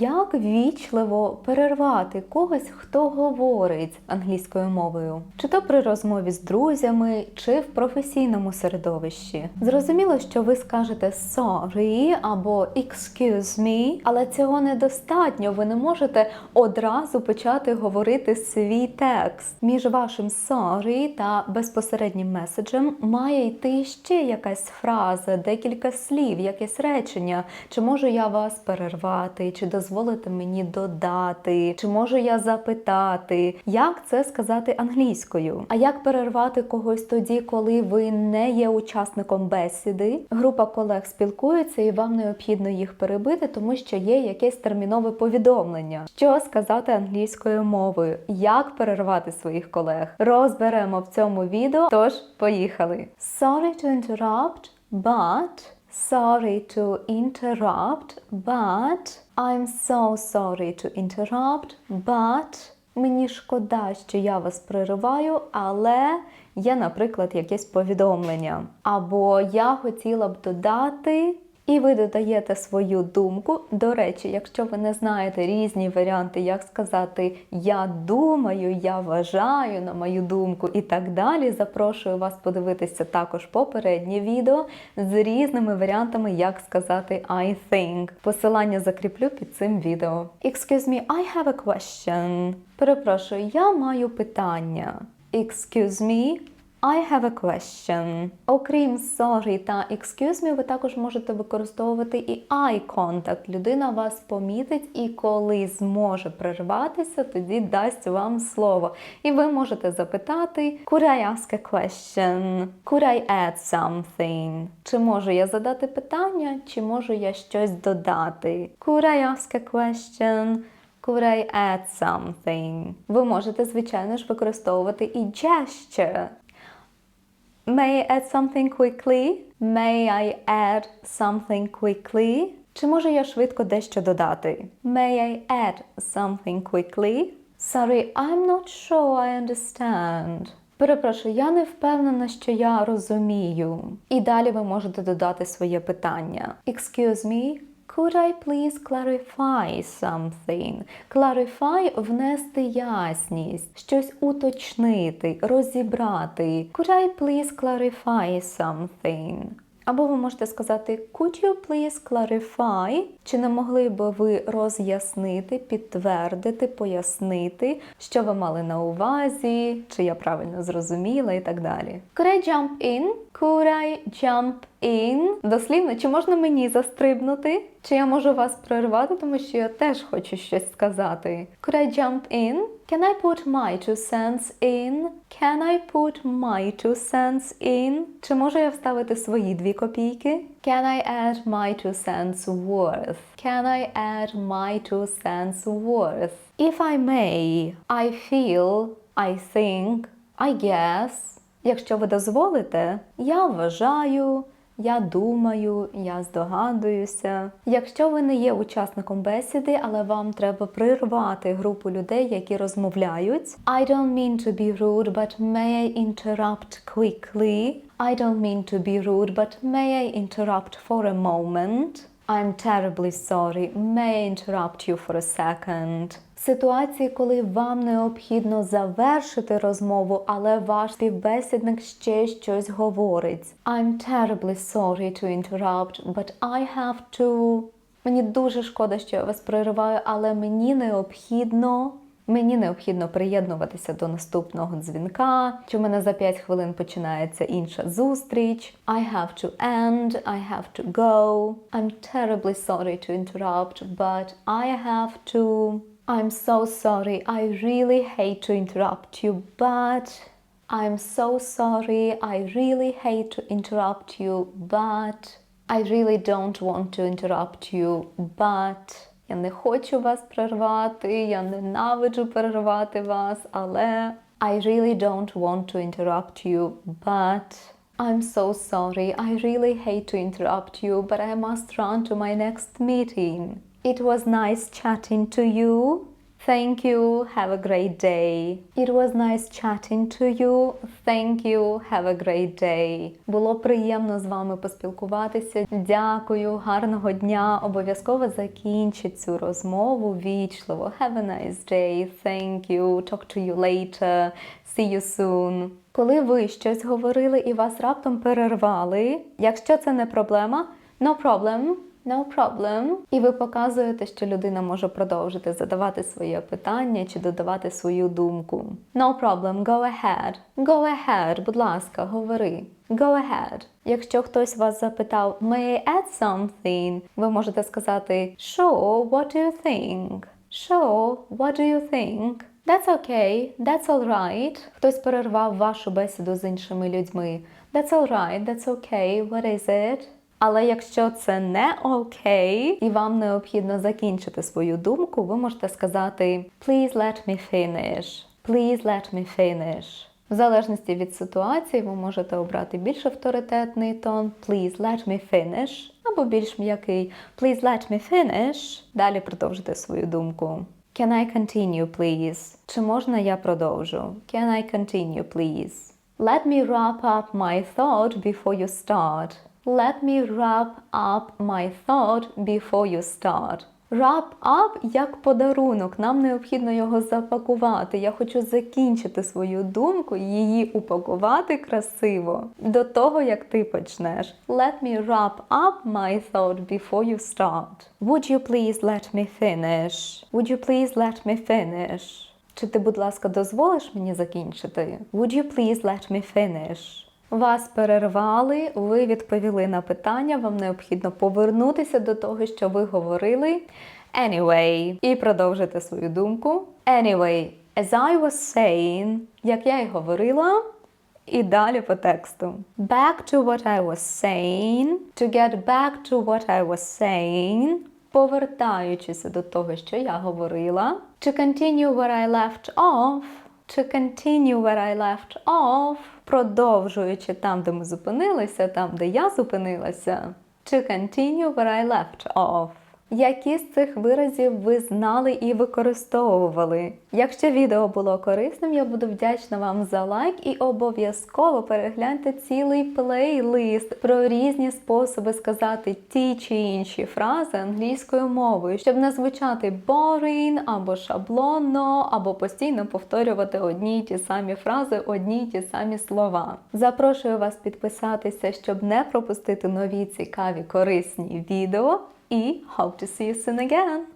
Як вічливо перервати когось, хто говорить англійською мовою, чи то при розмові з друзями, чи в професійному середовищі. Зрозуміло, що ви скажете sorry або excuse me, але цього недостатньо. Ви не можете одразу почати говорити свій текст. Між вашим sorry та безпосереднім меседжем має йти ще якась фраза, декілька слів, якесь речення. Чи можу я вас перервати, чи дозволити мені додати, чи можу я запитати, як це сказати англійською? А як перервати когось тоді, коли ви не є учасником бесіди? Група колег спілкується, і вам необхідно їх перебити, тому що є якесь термінове повідомлення. Що сказати англійською мовою? Як перервати своїх колег? Розберемо в цьому відео. Тож поїхали. Sorry to interrupt, but sorry to interrupt, but I'm so sorry to interrupt, but мені шкода, що я вас прериваю, але є, наприклад, якесь повідомлення. Або я хотіла б додати. І ви додаєте свою думку. До речі, якщо ви не знаєте різні варіанти, як сказати я думаю, я вважаю, на мою думку і так далі, запрошую вас подивитися також попереднє відео з різними варіантами, як сказати I think. Посилання закріплю під цим відео. Excuse me, I have a question. Перепрошую, я маю питання. Excuse me, I have a question. Окрім sorry та excuse me, ви також можете використовувати і eye contact. Людина вас помітить і коли зможе перерватися, тоді дасть вам слово. І ви можете запитати Could I ask a question? Could I add something? Чи можу я задати питання, чи можу я щось додати? Could I ask a question? Could I add something? Ви можете, звичайно ж, використовувати і gesture. May I add something quickly? May I add something quickly? Чи можу я швидко дещо додати? May I add something quickly? Sorry, I'm not sure I understand. Перепрошую, я не впевнена, що я розумію. І далі ви можете додати своє питання. Excuse me, Could I please clarify something? Clarify – внести ясність, щось уточнити, розібрати. Could I please clarify something? Або ви можете сказати Could you please clarify? Чи не могли би ви роз'яснити, підтвердити, пояснити, що ви мали на увазі, чи я правильно зрозуміла і так далі. Could I jump in? Could I jump in? Дослівно, чи можна мені застрибнути? Чи я можу вас перервати, тому що я теж хочу щось сказати? Could I jump in? Can I put my two cents in? Can I put my two cents in? Чи можу я вставити свої дві копійки? Can I add my two cents worth? Can I add my two cents worth? If I may, I feel, I think, I guess. Якщо ви дозволите, я вважаю, я думаю, я здогадуюся. Якщо ви не є учасником бесіди, але вам треба прирвати групу людей, які розмовляють. I don't mean to be rude, but may I interrupt quickly? I don't mean to be rude, but may I interrupt for a moment? I'm terribly sorry. May interrupt you for a second? Ситуації, коли вам необхідно завершити розмову, але ваш співбесідник ще щось говорить. I'm terribly sorry to interrupt, but I have to... Мені дуже шкода, що я вас прориваю, але мені необхідно. Мені необхідно приєднуватися до наступного дзвінка. Чи в мене за 5 хвилин починається інша зустріч? I have to end, I have to go. I'm terribly sorry to interrupt, but I have to. I'm so sorry. I really hate to interrupt you, but I'm so sorry. I really hate to interrupt you, but I really don't want to interrupt you, but я не хочу вас перервати, я ненавиджу перервати вас, але I really don't want to interrupt you, but I'm so sorry. I really hate to interrupt you, but I must run to my next meeting. It was nice chatting to you. Thank you. Have a great day. It was nice chatting to you. Thank you. Have a great day. Було приємно з вами поспілкуватися. Дякую, гарного дня. Обов'язково закінчіть цю розмову вічливо. Have a nice day. Thank you. Talk to you later. See you soon. Коли ви щось говорили і вас раптом перервали, якщо це не проблема, no problem. No problem. І ви показуєте, що людина може продовжити задавати своє питання чи додавати свою думку. No problem, go ahead. Go ahead, будь ласка, говори. Go ahead. Якщо хтось вас запитав May I add something, ви можете сказати Sure, what do you think? Sure, what do you think? That's okay, that's alright. Хтось перервав вашу бесіду з іншими людьми. That's alright, that's okay, what is it? Але якщо це не окей, і вам необхідно закінчити свою думку, ви можете сказати Please let me finish. Please let me finish. В залежності від ситуації ви можете обрати більш авторитетний тон Please let me finish або більш м'який Please let me finish. Далі продовжити свою думку. Can I continue, please? Чи можна я продовжу? Can I continue, please? Let me wrap up my thought before you start. Let me wrap up my thought before you start. Wrap up як подарунок. Нам необхідно його запакувати. Я хочу закінчити свою думку, і її упакувати красиво до того, як ти почнеш. Let me wrap up my thought before you start. Would you please let me finish? Would you please let me finish? Чи ти, будь ласка, дозволиш мені закінчити? Would you please let me finish? Вас перервали, ви відповіли на питання, вам необхідно повернутися до того, що ви говорили. Anyway, і продовжити свою думку. Anyway, as I was saying, як я й говорила, і далі по тексту. Back to what I was saying. To get back to what I was saying. Повертаючися до того, що я говорила. To continue where I left off. To continue where I left off. Продовжуючи там, де ми зупинилися, там, де я зупинилася. To continue where I left off. Які з цих виразів ви знали і використовували? Якщо відео було корисним, я буду вдячна вам за лайк і обов'язково перегляньте цілий плейлист про різні способи сказати ті чи інші фрази англійською мовою, щоб не звучати boring або шаблонно, або постійно повторювати одні й ті самі фрази, одні й ті самі слова. Запрошую вас підписатися, щоб не пропустити нові цікаві корисні відео. І hope to see you soon again!